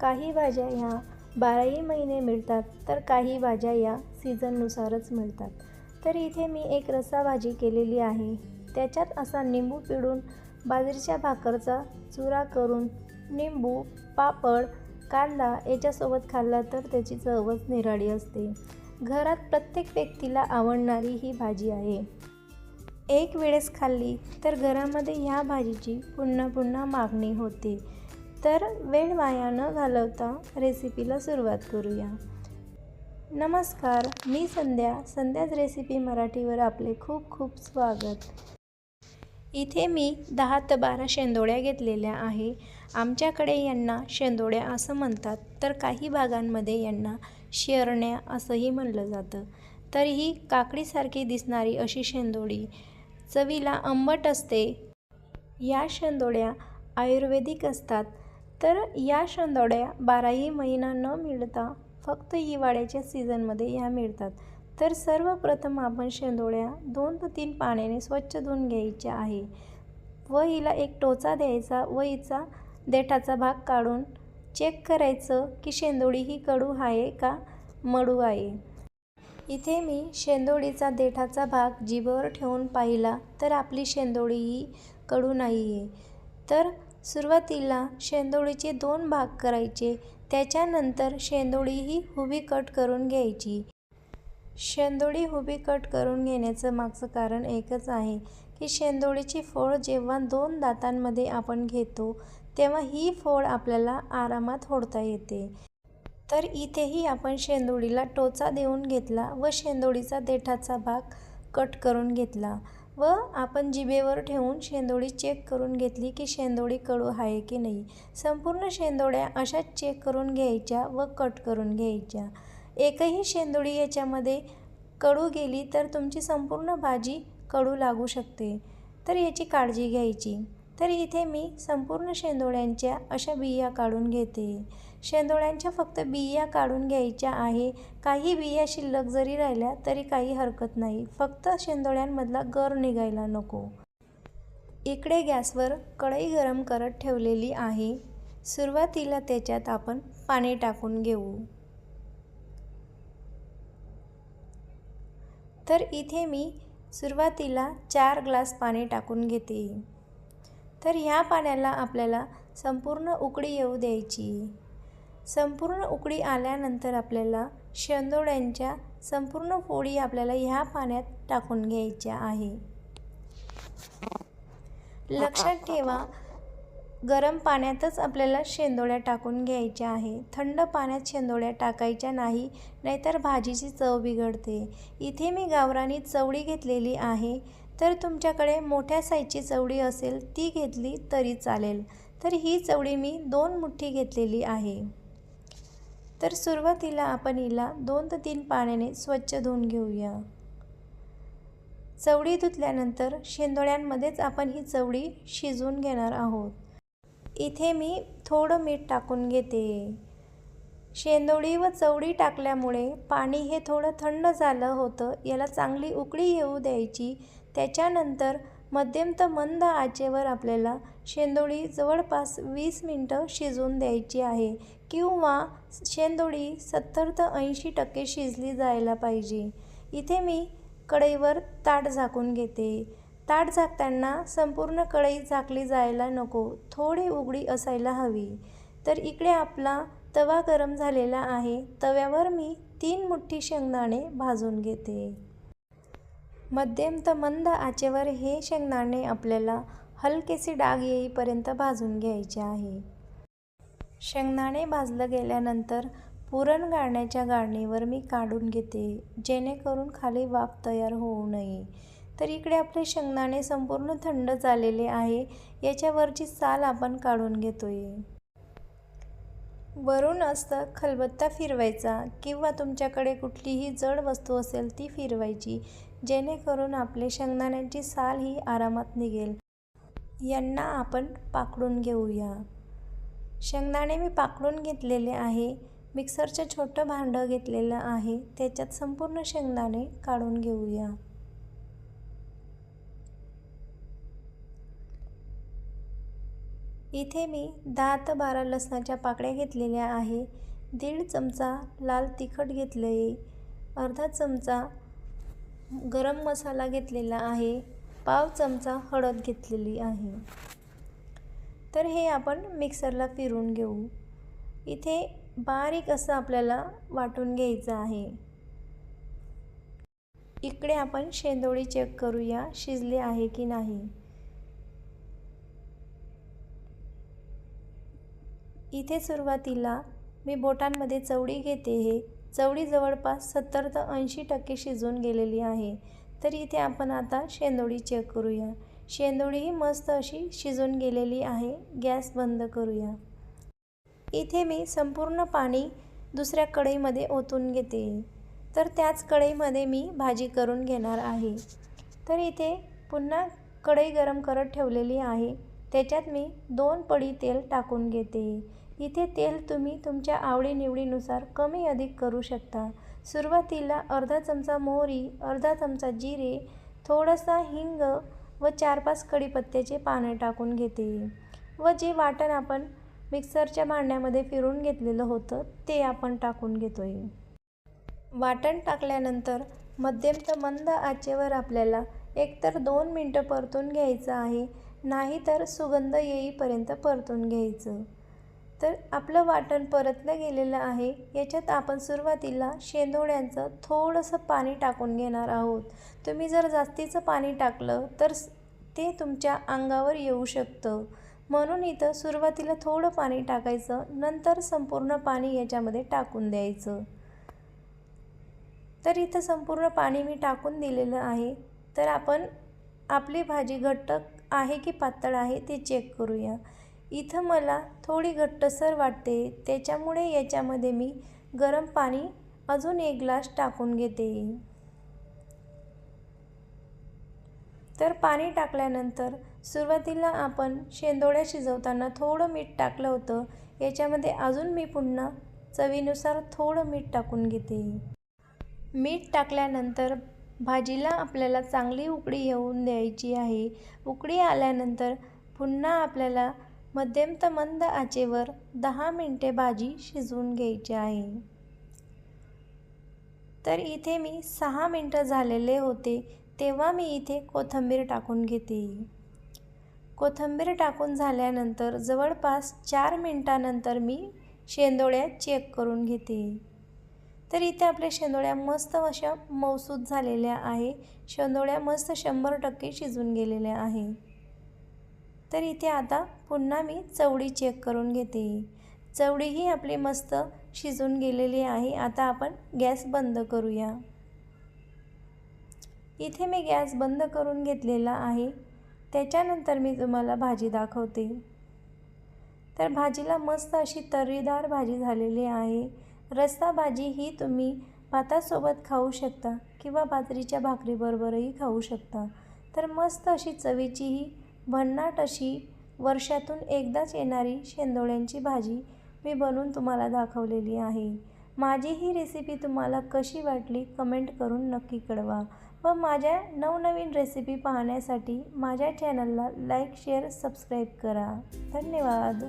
काही भाज्या ह्या बाराही महिने मिळतात तर काही भाज्या या सीझननुसारच मिळतात. तर इथे मी एक रस्सा भाजी केलेली आहे. त्याच्यात असा निंबू पिळून बाजरीच्या भाकरचा चुरा करून निंबू पापड कांदा याच्यासोबत खाल्ला तर त्याची चवच निराळी असते. घरात प्रत्येक व्यक्तीला आवडणारी ही भाजी आहे. एक वेळेस खाल्ली तर घरामध्ये ह्या भाजीची पुन्हा पुन्हा मागणी होते. तर वेळ वाया न घालवता रेसिपीला सुरुवात करूया. नमस्कार मी संध्या संध्याच रेसिपी मराठीवर आपले खूप खूप स्वागत. इथे मी दहा ते बारा शेंदोळ्या घेतलेल्या आहे. आमच्याकडे यांना शेंदोळ्या असं म्हणतात तर काही भागांमध्ये यांना शेरण्या असंही म्हणलं जातं. तर ही काकडीसारखी दिसणारी अशी शेंदोळी चवीला आंबट असते. या शेंदोळ्या आयुर्वेदिक असतात. तर या शेंदोळ्या बाराही महिना न मिळता फक्त हिवाळ्याच्या सीझनमध्ये या मिळतात. तर सर्वप्रथम आपण शेंदोळ्या दोन ते तीन पाण्याने स्वच्छ धुवून घ्यायच्या आहे व हिला एक टोचा द्यायचा व हिचा देठाचा भाग काढून चेक करायचं की शेंदोळी ही कडू आहे का मडू आहे. इथे मी शेंदोळीचा देठाचा भाग जिभेवर ठेवून पाहिला तर आपली शेंदोळी ही कडू नाही आहे तर सुरुवातीला शेंदोळीचे दोन भाग करायचे त्याच्यानंतर शेंदोळी ही हुबी कट करून घ्यायची. शेंदोळी हुबी कट करून घेण्याचं मागचं कारण एकच आहे की शेंदोळीची फोड जेव्हा दोन दातांमध्ये आपण घेतो तेव्हा ही फोड आपल्याला आरामात होडता येते. तर इथेही आपण शेंदोळीला टोचा देऊन घेतला व शेंदोळीचा देठाचा भाग कट करून घेतला. व आपण जिभेवर ठेवून शेंदोळी चेक करून घेतली की शेंदोळी कडू आहे की नाही. संपूर्ण शेंदोळ्या अशाच चेक करून घ्यायच्या व कट करून घ्यायच्या. एकही शेंदोळी याच्यामध्ये कडू गेली तर तुमची संपूर्ण भाजी कडू लागू शकते. तर याची काळजी घ्यायची. तर इथे मी संपूर्ण शेंदोळ्यांच्या अशा बिया काढून घेते. शेंदोळ्यांच्या फक्त बिया काढून घ्यायच्या आहे. काही बिया शिल्लक जरी राहिल्या तरी काही हरकत नाही. फक्त शेंदोळ्यांमधला गर निघायला नको. इकडे गॅसवर कढई गरम करत ठेवलेली आहे. सुरुवातीला त्याच्यात आपण पाणी टाकून घेऊ. तर इथे मी सुरुवातीला चार ग्लास पाणी टाकून घेते. तर ह्या पाण्याला आपल्याला संपूर्ण उकळी येऊ द्यायची. संपूर्ण उकळी आल्यानंतर आपल्याला शेंदोड्यांच्या संपूर्ण फोडी आपल्याला ह्या पाण्यात टाकून घ्यायच्या आहे. लक्षात ठेवा गरम पाण्यातच आपल्याला शेंदोळ्या टाकून घ्यायच्या आहे. थंड पाण्यात शेंदोळ्या टाकायच्या नाही नाहीतर भाजीची चव बिघडते. इथे मी गावरानी चवळी घेतलेली आहे. तर तुमच्याकडे मोठ्या साईजची चवळी असेल ती घेतली तरी चालेल. तर ही चवळी मी दोन मुठ्ठी घेतलेली आहे. तर सुरुवातीला आपण हिला दोन ते तीन पाण्याने स्वच्छ धुवून घेऊया. चवळी धुतल्यानंतर शेंदोळ्यांमध्येच आपण ही चवळी शिजवून घेणार आहोत. इथे मी थोडं मीठ टाकून घेते. शेंदोळी व चवळी टाकल्यामुळे पाणी हे थोडं थंड झालं होतं याला चांगली उकळी येऊ द्यायची त्याच्यानंतर मध्यम तर मंद आचेवर आपल्याला शेंदोळी जवळपास वीस मिनटं शिजवून द्यायची आहे किंवा शेंदोळी सत्तर ते ऐंशी टक्के शिजली जायला पाहिजे. इथे मी कढईवर ताट झाकून घेते. ताट झाकताना संपूर्ण कढई झाकली जायला नको थोडी उघडी असायला हवी. तर इकडे आपला तवा गरम झालेला आहे तव्यावर मी तीन मुठ्ठी शेंगदाणे भाजून घेते. मध्यम तर मंद आचेवर हे शेंगदाणे आपल्याला हलकेसे डाग येईपर्यंत भाजून घ्यायचे आहे. शेंगदाणे भाजलं गेल्यानंतर पुरण गाळण्याच्या गाळणीवर मी काढून घेते जेणेकरून खाली वाफ तयार होऊ नये. तर इकडे आपले शेंगदाणे संपूर्ण थंड झालेले आहे याच्यावरची साल आपण काढून घेतोय. वरून असतं खलबत्ता फिरवायचा किंवा तुमच्याकडे कुठलीही जड वस्तू असेल ती फिरवायची जेणेकरून आपले शेंगदाण्यांची साल ही आरामात निघेल. यांना आपण पाकडून घेऊया. शेंगदाणे मी पाकडून घेतलेले आहे. मिक्सरचं छोटं भांडं घेतलेलं आहे. त्याच्यात संपूर्ण शेंगदाणे काढून घेऊया. इथे मी दहा ते बारा लसणाच्या पाकळ्या घेतलेल्या आहे. दीड चमचा लाल तिखट घेतलं आहे अर्धा चमचा गरम मसाला घेतलेला आहे. पाव चमचा हळद घेतलेली आहे. तर हे आपण मिक्सरला फिरून घेऊ. इथे बारीक असं आपल्याला वाटून घ्यायचं आहे. इकडे आपण शेंदोळी चेक करूया शिजले आहे की नाही. इथे सुरुवातीला मी बोटांमध्ये चवडी घेते हे. चवळी जवळपास सत्तर ते ऐंशी टक्के शिजून गेलेली आहे. तर इथे आपण आता शेंदोळी चेक करूया. शेंदोळीही मस्त अशी शिजून गेलेली आहे. गॅस बंद करूया. इथे मी संपूर्ण पाणी दुसऱ्या कढईमध्ये ओतून घेते. तर त्याच कढईमध्ये मी भाजी करून घेणार आहे. तर इथे पुन्हा कढई गरम करत ठेवलेली आहे. त्याच्यात मी दोन पडी तेल टाकून घेते. इथे तेल तुम्ही तुमच्या आवडीनिवडीनुसार कमी अधिक करू शकता. सुरुवातीला अर्धा चमचा मोहरी अर्धा चमचा जिरे थोडासा हिंग व चार पाच कढीपत्त्याचे पाने टाकून घेते. व जे वाटण आपण मिक्सरच्या भांड्यामध्ये फिरून घेतलेलं होतं ते आपण टाकून घेतो आहे वाटण टाकल्यानंतर मध्यम तर मंद आचेवर आपल्याला एकतर दोन मिनटं परतून घ्यायचं आहे नाहीतर सुगंध येईपर्यंत परतून घ्यायचं. तर आपलं वाटण परतलं गेलेलं आहे. याच्यात आपण सुरुवातीला शेंदोड्यांचं थोडंसं पाणी टाकून घेणार आहोत. तुम्ही जर जास्तीचं पाणी टाकलं तर ते तुमच्या अंगावर येऊ शकतं. म्हणून इथं सुरुवातीला थोडं पाणी टाकायचं नंतर संपूर्ण पाणी याच्यामध्ये टाकून द्यायचं. तर इथं संपूर्ण पाणी मी टाकून दिलेलं आहे. तर आपण आपली भाजी घट्ट आहे की पातळ आहे ते चेक करूया. इथं मला थोडी घट्टसर वाटते त्याच्यामुळे याच्यामध्ये मी गरम पाणी अजून एक ग्लास टाकून घेते. तर पाणी टाकल्यानंतर सुरुवातीला आपण शेंदोळ्या शिजवताना थोडं मीठ टाकलं होतं याच्यामध्ये अजून मी पुन्हा चवीनुसार थोडं मीठ टाकून घेते. मीठ टाकल्यानंतर भाजीला आपल्याला चांगली उकडी येऊन द्यायची आहे. उकडी आल्यानंतर पुन्हा आपल्याला मध्यम तर मंद आचेवर दहा मिनटे भाजी शिजवून घ्यायची आहे. तर इथे मी सहा मिनटं झालेले होते तेव्हा मी इथे कोथिंबीर टाकून घेते. कोथिंबीर टाकून झाल्यानंतर जवळपास चार मिनटानंतर मी शेंदोळ्या चेक करून घेते. तर इथे आपल्या शेंदोळ्या मस्त अशा मौसूद झालेल्या आहे. शेंदोळ्या मस्त शंभर टक्के शिजून गेलेल्या आहे. तर इथे आता पुन्हा मी चवडी चेक करून घेते. चवडीही आपली मस्त शिजून गेलेली आहे. आता आपण गॅस बंद करूया. इथे मी गॅस बंद करून घेतलेला आहे. त्याच्यानंतर मी तुम्हाला भाजी दाखवते. तर भाजीला मस्त अशी तर्रीदार भाजी झालेली आहे. रस्ता भाजी ही तुम्ही भातासोबत खाऊ शकता किंवा बाजरीच्या भाकरीबरोबरही खाऊ शकता. तर मस्त अशी चवीची ही भन्नाट अशी वर्षातून एकदाच येणारी शेंदोळ्यांची भाजी मी बनवून तुम्हाला दाखवलेली आहे. माझी ही रेसिपी तुम्हाला कशी वाटली कमेंट करून नक्की कळवा व माझ्या नवनवीन रेसिपी पाहण्यासाठी माझ्या चॅनलला लाईक शेअर सबस्क्राईब करा. धन्यवाद.